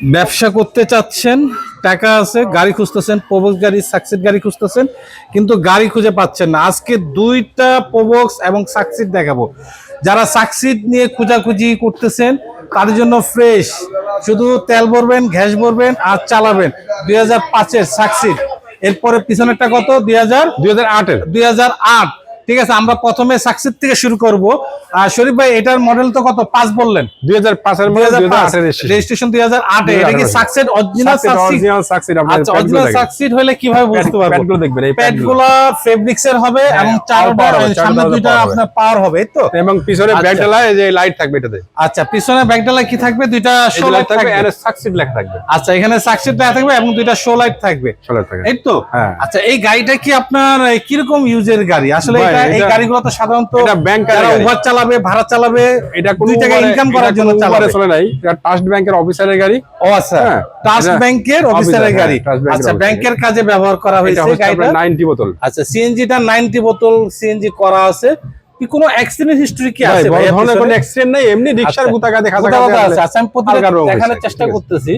ব্যবসা করতে চাচ্ছেন টাকা আছে গাড়ি খুঁজতেছেন প্রবক্স গাড়ি সাকসিড গাড়ি খুঁজতেছেন কিন্তু গাড়ি খুঁজে পাচ্ছেন না। আজকে দুইটা প্রবক্স এবং সাকসিড দেখাবো। যারা সাকসিড নিয়ে খোঁজাখুঁজি করতেছেন তার জন্য ফ্রেশ। শুধু তেল ভরবেন গ্যাস ভরবেন আর চালাবেন। দুই হাজার পাঁচের সাকসিড এরপরে পিছনেরটা কত? দুই হাজার দুই হাজার আটের। দুই হাজার আট। ঠিক আছে আমরা প্রথমে সাকসিড থেকে শুরু করব। আর শরীফ ভাই এটার মডেল তো কত? পাঁচ বললেন। দুই হাজার পাঁচের আটের রেজিস্ট্রেশন দুই হাজার আটে এটা কি 2008 succeed original succeed original succeed আপনার আচ্ছা অরিজিনাল সাকসিড হলে কীভাবে বুঝতে পারব? প্যাডগুলো দেখবেন এই প্যাডগুলো গুলো। ফেব্রিক্স এর হবে হ্যাঁ, এবং চারটা সামনে দুইটা আপনার পাওয়ার হবে তো? এবং পিছনে আচ্ছা। ব্যাগডালা এই যে লাইট থাকবে এটাতে। আচ্ছা পিছনে ব্যাগডালা কি থাকবে? দুইটা শো লাইট লাইট থাকবে এর সাকসিড লেখা থাকবে। আচ্ছা এখানে সাকসেস দেওয়া থাকবে এবং দুইটা শো লাইট থাকবে। চলে থাকবে। এই তো? হ্যাঁ। আচ্ছা এই গাড়িটা কি আপনার এই, কীরকম ইউজের গাড়ি? আসলে এই গাড়িগুলো তো সাধারণত উবার চালাবে ভাড়া চালাবে এটা কোন টাকা ইনকাম করার জন্য চালাবে। চলে নাই এটা ট্রাস্ট ব্যাংকের অফিসারের গাড়ি। ও আচ্ছা ট্রাস্ট ব্যাংকের অফিসারের গাড়ি। আচ্ছা ব্যাংকের কাজে ব্যবহার করা হয়েছে গাড়িটা? 90 বোতল। আচ্ছা সিএনজিটা 90 বোতল সিএনজি করা আছে। কি কোনো অ্যাক্সিডেন্ট হিস্টরি কি আছে ভাই ধরনের কোনো অ্যাক্সিডেন্ট নাই এমনি রিকশার। গুতা গাতে খাসা কোথাও খাসা আছে আচ্ছা আমি দেখানোর চেষ্টা করতেছি।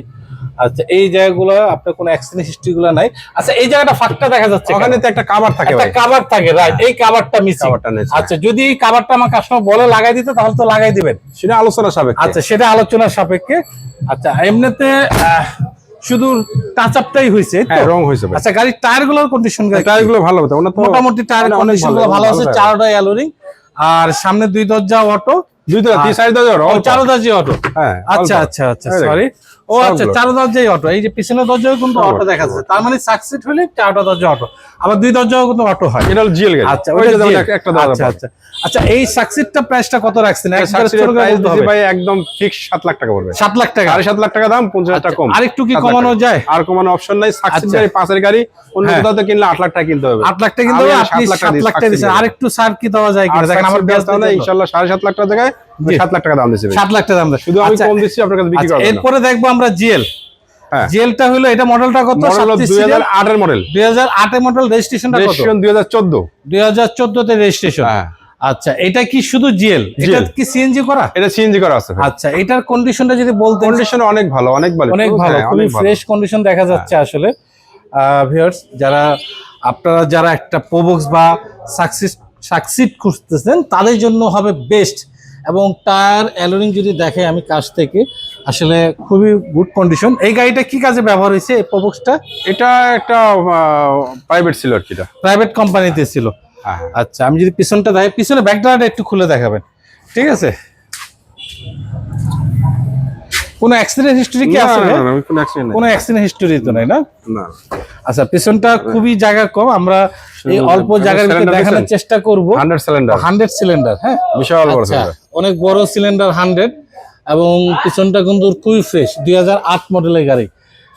আচ্ছা এই জায়গাগুলো আপনার কোনো অ্যাক্সিডেন্ট হিস্ট্রি গুলো নাই। আচ্ছা এই জায়গাটা ফাঁকটা দেখা যাচ্ছে ওখানে তো একটা কাভার থাকে একটা কাভার থাকে রাইট এই কাভারটা মিসিং কাভারটা নেই আচ্ছা যদি এই কাভারটা আমার কাস্টমার বলে লাগাই দিতে তাহলে তো লাগাই দিবেন। সেটা আলোচনা সাপেক্ষে। আচ্ছা সেটা আলোচনার সাপেক্ষে। আচ্ছা এমনিতে শুধু টাচ আপটাই হয়েছে তো? হ্যাঁ রং হয়েছে আচ্ছা গাড়ির টায়ারগুলোর কন্ডিশন টায়ারগুলো ভালো মোটামুটি টায়ার কন্ডিশনগুলো ভালো আছে। চারোটা অ্যালোরিং আর সামনে দুই দরজা অটো দুই তো সাইড দাও ও চারো দরজা অটো। হ্যাঁ আচ্ছা আচ্ছা আচ্ছা সরি ও আচ্ছা। চারো দরজাই অটো। এই যে পিছনের দরজাও কিন্তু অটো দেখা যাচ্ছে তার মানে হলে চারটা দরজা অটো। আবার দুই দরজাও কিন্তু অটো হয়। এটা হলো জিএল গাড়ি। আচ্ছা ওই একটা- আচ্ছা আচ্ছা। আচ্ছা এই প্রাইসটা কত রাখছেন? ভাই একদম ফিক্স 7 লাখ টাকা পড়বে। সাত লাখ টাকা? সাড়ে সাত লাখ টাকা দাম পঞ্চাশ টাকা কম। আর একটু কি কমানো যায়? আর কমানো অপশন নাই। আচ্ছা। গাড়ি পাঁচের গাড়ি অন্য হ্যাঁ। কোথাও তো কিনলে আট লাখ টাকা কিনতে হবে। আট লাখ টাকা কিন্তু আমি আপনি সাত লাখ টাকা দিচ্ছেন আর একটু সার কি দেওয়া যায় কিনা? দেখেন আমার ব্যাস তাহলে ইনশাল্লাহ সাড়ে সাত লাখ টাকা জায়গায় সাত লাখ টাকা দাম লাখ টাকা দাম শুধু আমি আচ্ছা, কম দিচ্ছি আপনার কাছে বিক্রি আচ্ছা, এরপরে দেখব আমরা জিএল। হ্যাঁ। হলো এটা মডেলটা কত? মডেল হলো দুই হাজার আটের মডেল দুই হাজার আটে মডেল রেজিস্ট্রেশনটা কত? রেজিস্ট্রেশন হাজার চোদ্দ। চোদ্দতে রেজিস্ট্রেশন হ্যাঁ। আচ্ছা এটা কি শুধু জিএল? এটা কি সিএনজি করা? এটা সিএনজি করা আছে। আচ্ছা এটার কন্ডিশনটা যদি বলতেন। কন্ডিশন অনেক ভালো অনেক ভালো। অনেক ভালো হ্যাঁ, খুবই ফ্রেশ কন্ডিশন দেখা যাচ্ছে আসলে। ভিউয়ার্স যারা আপনারা যারা একটা প্রোবক্স বা সাকসিস সাকসিড খুঁজতেছেন তাদের জন্য হবে বেস্ট এবং টায়ার অ্যালোরিং যদি দেখে আমি কাছ থেকে আসলে খুবই গুড কন্ডিশন এই গাড়িটা কি কাজে ব্যবহার হয়েছে? এই প্রোবক্সটা এটা একটা প্রাইভেট ছিল আর কি প্রাইভেট কোম্পানিতে ছিল। হ্যাঁ আচ্ছা আমি যদি পিছনটা দেখি পিছনে ব্যাকডালাটা একটু খুলে দেখাবেন। ঠিক আছে? কোনো অ্যাক্সিডেন্ট হিস্টরি কি আছে কোনো। অ্যাক্সিডেন্ট হিস্টরি তো নাই না? না। আচ্ছা পিছনটা খুবই জায়গা কম। আমরা এই অল্প জায়গার ভিতরে দেখানোর চেষ্টা করব। হান্ড্রেড সিলিন্ডার হান্ড্রেড সিলিন্ডার হ্যাঁ? বিশাল বড় আচ্ছা। অনেক বড় সিলিন্ডার হান্ড্রেড এবং পিছনটা কিন্তু খুবই ফ্রেশ দুই হাজার আট মডেলের গাড়ি।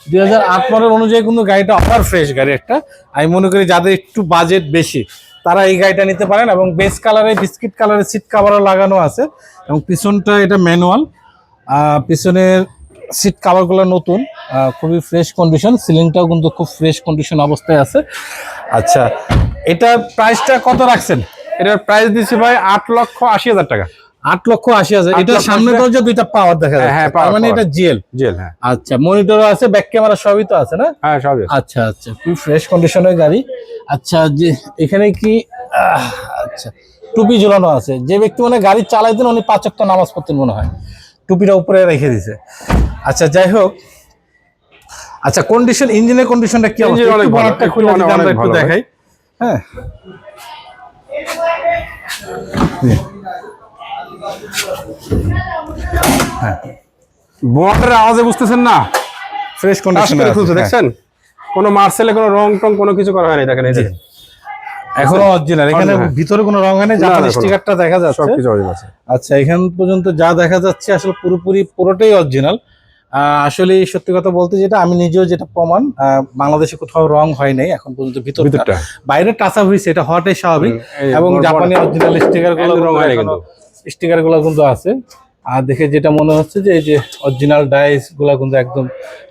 দুই হাজার আট মডেল অনুযায়ী কিন্তু গাড়িটা অফার ফ্রেশ গাড়ি একটা। আমি মনে করি যাদের একটু বাজেট বেশি, তারা এই গাড়িটা নিতে পারেন এবং বেস কালারে বিস্কিট কালারের সিট কাভারও লাগানো আছে এবং পিছনটা এটা ম্যানুয়াল পিছনের সিট কাভারগুলো নতুন খুবই ফ্রেশ কন্ডিশন সিলিংটাও কিন্তু খুব ফ্রেশ কন্ডিশন অবস্থায় আছে। আচ্ছা এটার প্রাইসটা কত রাখছেন? এটার প্রাইস দিচ্ছি ভাই আট লক্ষ আশি হাজার টাকা। আট লক্ষ আশি হাজার। এটা সামনে দরজা দুইটা পাওয়ার দেখা হ্যাঁ, যাচ্ছে। হ্যাঁ, তার মানে। এটা জিএল জেল হ্যাঁ। আচ্ছা মনিটরও আছে ব্যাক ক্যামেরা সবই তো আছে না? হ্যাঁ সবই আচ্ছা আচ্ছা খুব ফ্রেশ কন্ডিশনের গাড়ি। আচ্ছা যে এখানে কি আচ্ছা টুপি ঝুলানো আছে। যে ব্যক্তি মানে গাড়ি চালাইতেন উনি পাঁচ ওয়াক্ত নামাজ পড়তেন মনে হয়। টুপিটা উপরে রেখে দিছে। আচ্ছা যাই হোক। আচ্ছা কন্ডিশন ইঞ্জিনের কন্ডিশনটা কি অবস্থা? খুলে আমরা একটু দেখাই। হ্যাঁ। বোর্ডের আওয়াজে বুঝতেছেন না? ফ্রেশ কন্ডিশন খুলছে দেখছেন? কোনো মার্সেলে কোনো রং টং কোনো কিছু করা হয়নি দেখেন এই যে। এখনও অরিজিনাল এখানে হ্যাঁ। ভিতরে কোনো রং হয়নি জাপানি স্টিকারটা দেখা যাচ্ছে। সবকিছু অরিজিনাল আছে। আচ্ছা এখান পর্যন্ত যা দেখা যাচ্ছে আসলে পুরোপুরি পুরোটাই অরিজিনাল আসলে সত্যি কথা বলতে যেটা আমি নিজেও যেটা প্রমাণ বাংলাদেশে কোথাও রং হয় নাই এখন পর্যন্ত ভিতরটা। বাইরে টাচা হয়েছে এটা হওয়াটাই স্বাভাবিক। এবং জাপানি অরিজিনাল স্টিকারগুলো রং হয়নি কিন্তু। স্টিকারগুলো কিন্তু আছে। আর দেখে যেটা মনে হচ্ছে যে এই যে অরিজিনাল ডাইসগুলা কিন্তু একদম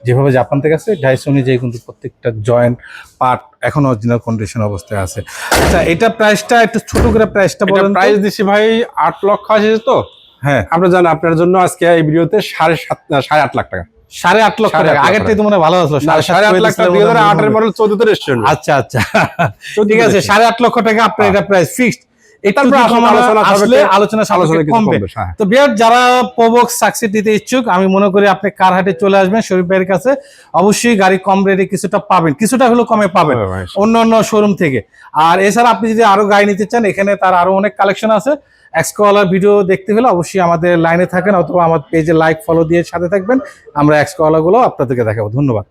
যেভাবে জাপান থেকে আছে ডাইস অনুযায়ী কিন্তু প্রত্যেকটা জয়েন্ট পার্ট এখন অরিজিনাল কন্ডিশন অবস্থায় আছে। আচ্ছা এটা প্রাইসটা একটু ছোট করে প্রাইসটা বলেন প্রাইস দিছি ভাই আট লক্ষ আশি তো। হ্যাঁ। আমরা জানি আপনার জন্য আজকে এই ভিডিওতে সাড়ে সাত সাড়ে আট লাখ টাকা। সাড়ে আট লক্ষ টাকা। আগের থেকে তো মনে হয় ভালো আসলো না, সাড়ে আট লাখ টাকা আটের মডেল আচ্ছা আচ্ছা। ঠিক আছে সাড়ে আট লক্ষ টাকা আপনার এটা প্রাইস ফিক্সড আসলে আলোচনা আলোচনা কমবে। কমবে, হ্যাঁ। তো বিয়ার যারা দিতে ইচ্ছুক আমি মনে করি আপনি চলে আসবেন শরীফ ভাইয়ের কাছে অবশ্যই গাড়ি কম রেটে কিছুটা পাবেন। কিছুটা হলেও কমে পাবেন অন্য অন্য শোরুম থেকে। আর এছাড়া আপনি যদি আরও গাড়ি নিতে চান এখানে তার আরও অনেক কালেকশন আছে। এক্সকলার ভিডিও দেখতে হলে অবশ্যই আমাদের লাইনে থাকেন অথবা আমার পেজে লাইক ফলো দিয়ে সাথে থাকবেন। আমরা গুলো আপনাদেরকে দেখাবো। ধন্যবাদ।